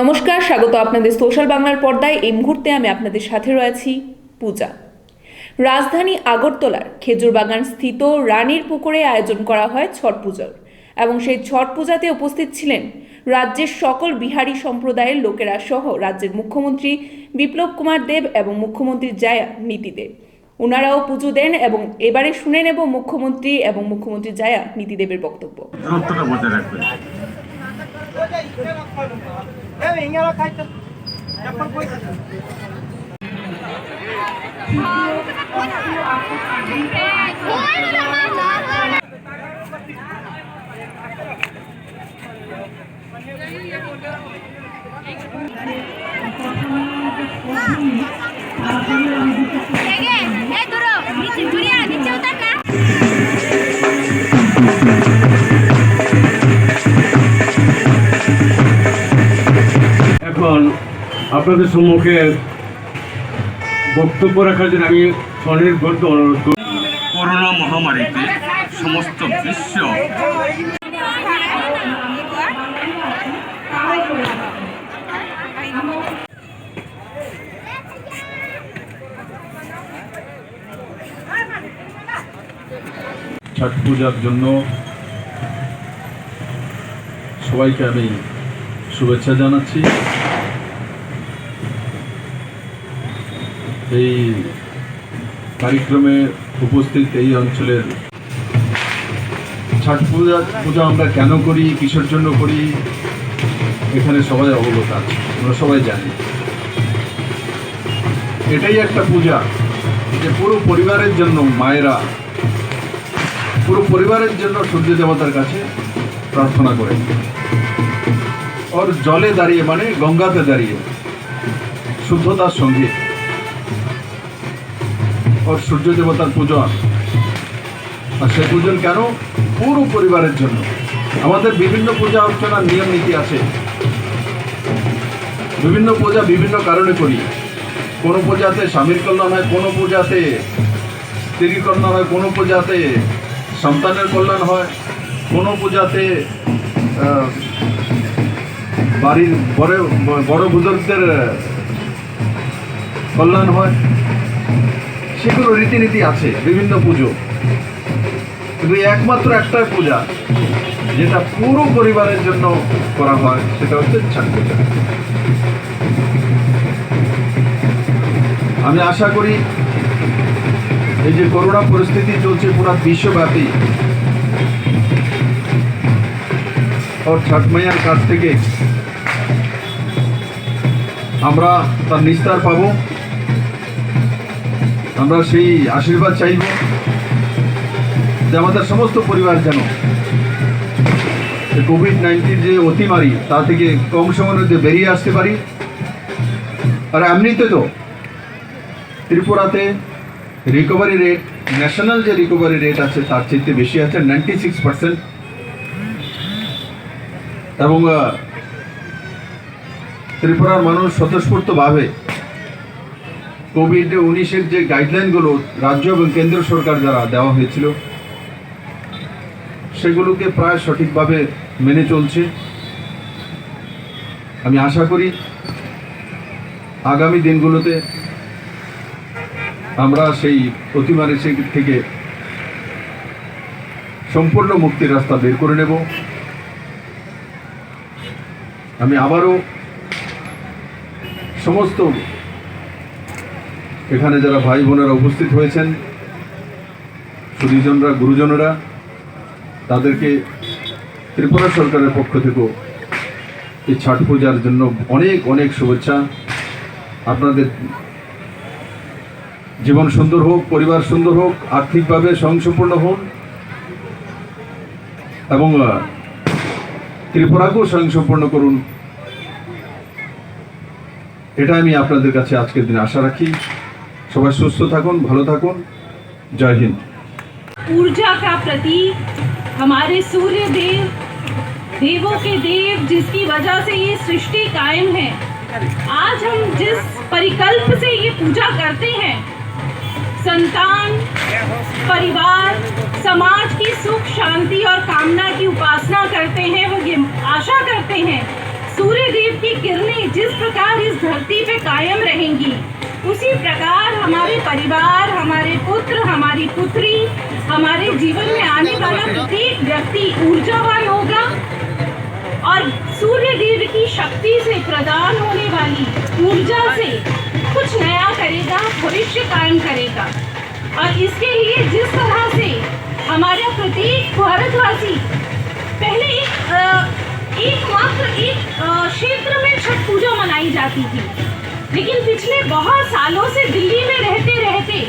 নমস্কার, স্বাগত আপনাদের সোশ্যাল বাংলার পর্দায়। এই মুহূর্তে আমি আপনাদের সাথে রয়েছি পূজা। রাজধানী আগরতলার খেজুর বাগান স্থিত রানীর পুকুরে আয়োজন করা হয় ছট পুজোর এবং সেই ছট পূজাতে উপস্থিত ছিলেন রাজ্যের সকল বিহারি সম্প্রদায়ের লোকেরা সহ রাজ্যের মুখ্যমন্ত্রী বিপ্লব কুমার দেব এবং মুখ্যমন্ত্রী জায়া নীতি দেব। ওনারাও পুজো দেন এবং এবারে শুনে নেব মুখ্যমন্ত্রী এবং মুখ্যমন্ত্রী জায়া নীতিদেবের বক্তব্য। Eh, duro, ini cincurnya, ini cincurnya, ini cincurnya, ini cincurnya, ini cincurnya, ini cincurnya, ini আপনাদের সম্মুখে বক্তব্য রাখার জন্য আমি স্বনির্ভরকে অনুরোধ করি করোনা মহামারীতে সমস্ত বিশ্ব ছট পূজার জন্য সবাইকে আমি শুভেচ্ছা জানাচ্ছি। এই কার্যক্রমে উপস্থিত এই অঞ্চলের ছট পূজা পূজা আমরা কেন করি, কিসের জন্য করি, এখানে সবাই অবগত আছে, আমরা সবাই জানি। এটাই একটা পূজা, যে পুরো পরিবারের জন্য মায়েরা, পুরো পরিবারের জন্য সূর্য দেবতার কাছে প্রার্থনা করেন ওর জলে দাঁড়িয়ে মানে গঙ্গাতে দাঁড়িয়ে শুদ্ধতার সঙ্গে ওর সূর্য দেবতার পূজন। আর সে পূজন কেন? পুরো পরিবারের জন্য। আমাদের বিভিন্ন পূজা অর্চনার নিয়ম নীতি আছে। বিভিন্ন পূজা বিভিন্ন কারণে করি। কোনো পূজাতে স্বামীর কল্যাণ হয়, কোনো পূজাতে স্ত্রীর কল্যাণ হয়, কোনো পূজাতে সন্তানের কল্যাণ হয়, কোনো পূজাতে বাড়ির বড় বড় বুজুর্গদের কল্যাণ হয়। সেগুলো রীতিনীতি আছে, বিভিন্ন পুজো। কিন্তু একমাত্র একটাই পূজা, যেটা পুরো পরিবারের জন্য করা হয়, সেটা হচ্ছে ছট পূজা। আমি আশা করি এই যে করোনা পরিস্থিতি চলছে পুরো বিশ্বব্যাপী, ওর ছট মাইয়ার কাছ থেকে আমরা তার নিস্তার পাব। আমরা সেই আশীর্বাদ চাইব। যে আমাদের সমস্ত পরিবার যেন কোভিড নাইন্টিন যে অতিমারি, তা থেকে কম সময়ের মধ্যে বেরিয়ে আসতে পারি। আর এমনিতে তো ত্রিপুরাতে রিকভারি রেট ন্যাশনাল যে রিকভারি রেট আছে, তার চেয়ে বেশি আছে নাইনটি সিক্স পার্সেন্ট এবং ত্রিপুরার মানুষ স্বতঃস্ফূর্তভাবে কোভিড উনিশের যে গাইডলাইনগুলো রাজ্য এবং কেন্দ্র সরকার দ্বারা দেওয়া হয়েছিল, সেগুলোকে প্রায় সঠিকভাবে মেনে চলছে। আমি আশা করি আগামী দিনগুলোতে আমরা সেই অতিমারি থেকে সম্পূর্ণ মুক্তির রাস্তা বের করে নেব। আমি আবারও সমস্ত এখানে যারা ভাই বোনেরা উপস্থিত হয়েছেন সুদীজনরা গুরুজনেরা, তাদেরকে ত্রিপুরা সরকারের পক্ষ থেকেও এই ছট পূজার জন্য অনেক অনেক শুভেচ্ছা। আপনাদের জীবন সুন্দর হোক, পরিবার সুন্দর হোক, আর্থিকভাবে স্বয়ংসম্পূর্ণ হন এবং ত্রিপুরাকেও স্বয়ংসম্পূর্ণ করুন। এটা আমি আপনাদের কাছে আজকের দিনে আশা রাখি। সবাই সুস্থ থাকুন ভালো থাকুন জয় হিন্দ ऊर्जा का प्रतीक हमारे सूर्य देव देवों के देव जिसकी वजह से ये सृष्टि कायम है आज हम जिस परिकल्प से ये पूजा करते हैं संतान परिवार समाज की सुख शांति और कामना की उपासना करते हैं वो ये आशा करते हैं सूर्य देव की किरणें जिस प्रकार इस धरती पे कायम रहेंगी उसी प्रकार हमारे परिवार, हमारे पुत्र, हमारी पुत्री, हमारे जीवन में आने वाला प्रत्येक व्यक्ति ऊर्जावान होगा और सूर्य देव की शक्ति से प्रदान होने वाली ऊर्जा से कुछ नया करेगा, भविष्य कायम करेगा। और इसके लिए जिस तरह से हमारे प्रत्येक भारतवासी पहले एक एकमात्र एक क्षेत्र में छठ पूजा मनाई जाती थी लेकिन पिछले बहुत सालों से दिल्ली में रहते रहते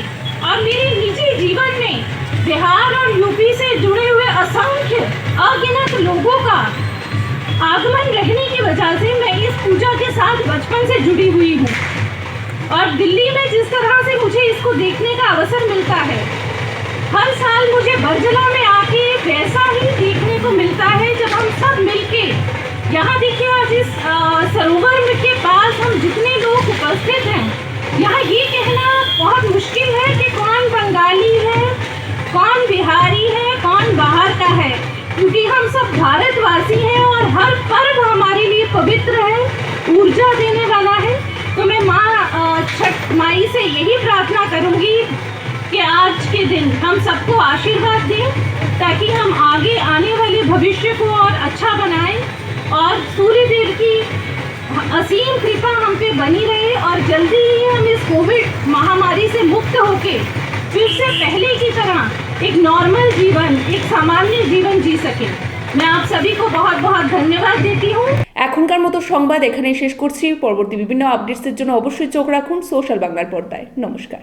और मेरे निजी जीवन में बिहार और यूपी से जुड़े हुए असंख्य अगिनत लोगों का आगमन रहने की वजह से मैं इस पूजा के साथ बचपन से जुड़ी हुई हूँ। और दिल्ली में जिस तरह से मुझे इसको देखने का अवसर मिलता है, हर साल मुझे बरजला में आके वैसा ही देखने को मिलता है जब हम सब मिलके, यहाँ देखिए आज इस सरोवर के पास हम जितने यहाँ ये कहना बहुत मुश्किल है कि कौन बंगाली है, कौन बिहारी है, कौन बाहर का है। क्योंकि हम सब भारतवासी हैं और हर पर्व हमारे लिए पवित्र है, ऊर्जा देने वाला है। तो मैं माँ छठ माई से यही प्रार्थना करूँगी कि आज के दिन हम सबको आशीर्वाद दें, ताकि हम आगे आने वाले भविष्य को और अच्छा बनाएँ और सूर्य देव की असीम कृपा हम पे बनी रहे और जल्दी ही हम इस कोविड महामारी से मुक्त होके फिर से पहले की तरह एक नॉर्मल जीवन एक सामान्य जीवन जी सके मैं आप सभी को बहुत बहुत धन्यवाद देती हूँ এখনকার মতো সংবাদ এখানেই শেষ করছি পরবর্তী বিভিন্ন আপডেটসের জন্য অবশ্যই চোখ রাখুন সোশ্যাল বাংলার পর্দায় নমস্কার